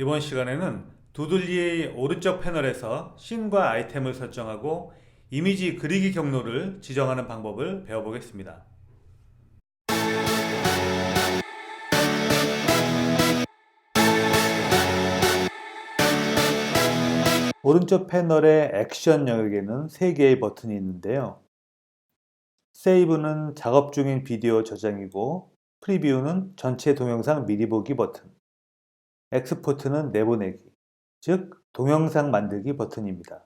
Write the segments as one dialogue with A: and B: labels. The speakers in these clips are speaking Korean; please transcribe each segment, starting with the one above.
A: 이번 시간에는 두들리의 오른쪽 패널에서 씬과 아이템을 설정하고 이미지 그리기 경로를 지정하는 방법을 배워보겠습니다. 오른쪽 패널의 액션 영역에는 3개의 버튼이 있는데요. 세이브는 작업 중인 비디오 저장이고 프리뷰는 전체 동영상 미리 보기 버튼, 엑스포트는 내보내기, 즉 동영상 만들기 버튼입니다.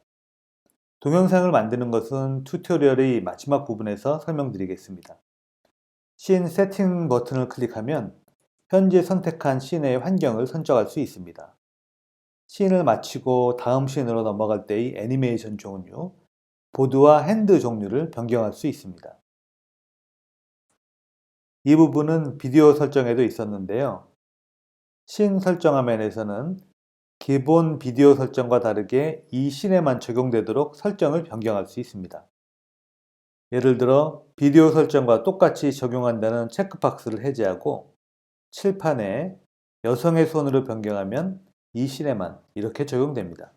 A: 동영상을 만드는 것은 튜토리얼의 마지막 부분에서 설명드리겠습니다. 씬 세팅 버튼을 클릭하면 현재 선택한 씬의 환경을 선정할 수 있습니다. 씬을 마치고 다음 씬으로 넘어갈 때의 애니메이션 종류, 보드와 핸드 종류를 변경할 수 있습니다. 이 부분은 비디오 설정에도 있었는데요. 씬 설정 화면에서는 기본 비디오 설정과 다르게 이 씬에만 적용되도록 설정을 변경할 수 있습니다. 예를 들어 비디오 설정과 똑같이 적용한다는 체크박스를 해제하고 칠판에 여성의 손으로 변경하면 이 씬에만 이렇게 적용됩니다.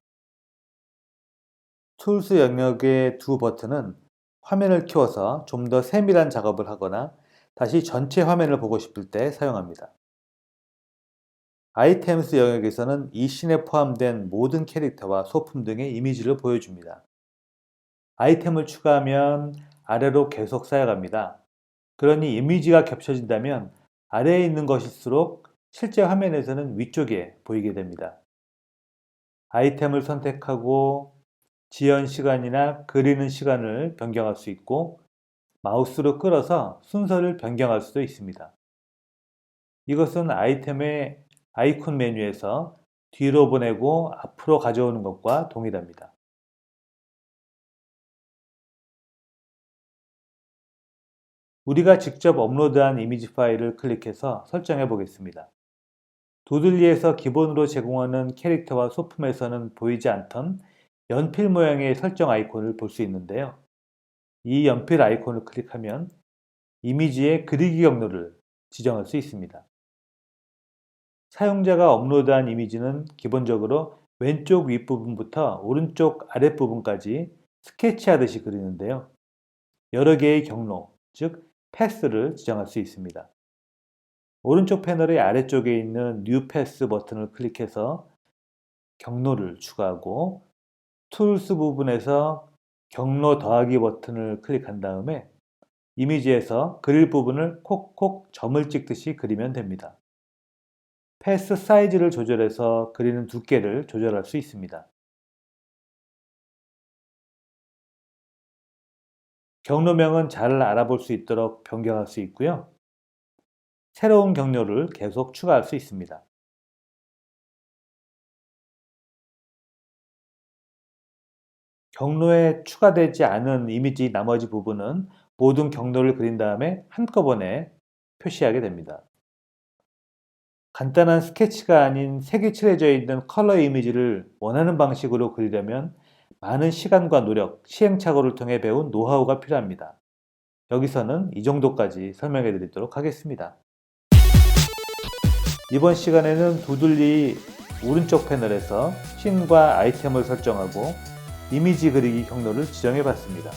A: 툴스 영역의 두 버튼은 화면을 키워서 좀 더 세밀한 작업을 하거나 다시 전체 화면을 보고 싶을 때 사용합니다. 아이템스 영역에서는 이 씬에 포함된 모든 캐릭터와 소품 등의 이미지를 보여줍니다. 아이템을 추가하면 아래로 계속 쌓여갑니다. 그러니 이미지가 겹쳐진다면 아래에 있는 것일수록 실제 화면에서는 위쪽에 보이게 됩니다. 아이템을 선택하고 지연 시간이나 그리는 시간을 변경할 수 있고 마우스로 끌어서 순서를 변경할 수도 있습니다. 이것은 아이템의 아이콘 메뉴에서 뒤로 보내고 앞으로 가져오는 것과 동일합니다. 우리가 직접 업로드한 이미지 파일을 클릭해서 설정해 보겠습니다. 도들리에서 기본으로 제공하는 캐릭터와 소품에서는 보이지 않던 연필 모양의 설정 아이콘을 볼 수 있는데요. 이 연필 아이콘을 클릭하면 이미지의 그리기 경로를 지정할 수 있습니다. 사용자가 업로드한 이미지는 기본적으로 왼쪽 윗부분부터 오른쪽 아랫부분까지 스케치하듯이 그리는데요. 여러 개의 경로, 즉 패스를 지정할 수 있습니다. 오른쪽 패널의 아래쪽에 있는 New Pass 버튼을 클릭해서 경로를 추가하고 툴스 부분에서 경로 더하기 버튼을 클릭한 다음에 이미지에서 그릴 부분을 콕콕 점을 찍듯이 그리면 됩니다. 패스 사이즈를 조절해서 그리는 두께를 조절할 수 있습니다. 경로명은 잘 알아볼 수 있도록 변경할 수 있고요. 새로운 경로를 계속 추가할 수 있습니다. 경로에 추가되지 않은 이미지 나머지 부분은 모든 경로를 그린 다음에 한꺼번에 표시하게 됩니다. 간단한 스케치가 아닌 색이 칠해져 있는 컬러 이미지를 원하는 방식으로 그리려면 많은 시간과 노력, 시행착오를 통해 배운 노하우가 필요합니다. 여기서는 이 정도까지 설명해 드리도록 하겠습니다. 이번 시간에는 두들리 오른쪽 패널에서 씬과 아이템을 설정하고 이미지 그리기 경로를 지정해 봤습니다.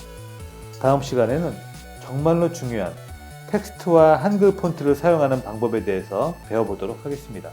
A: 다음 시간에는 정말로 중요한 텍스트와 한글 폰트를 사용하는 방법에 대해서 배워보도록 하겠습니다.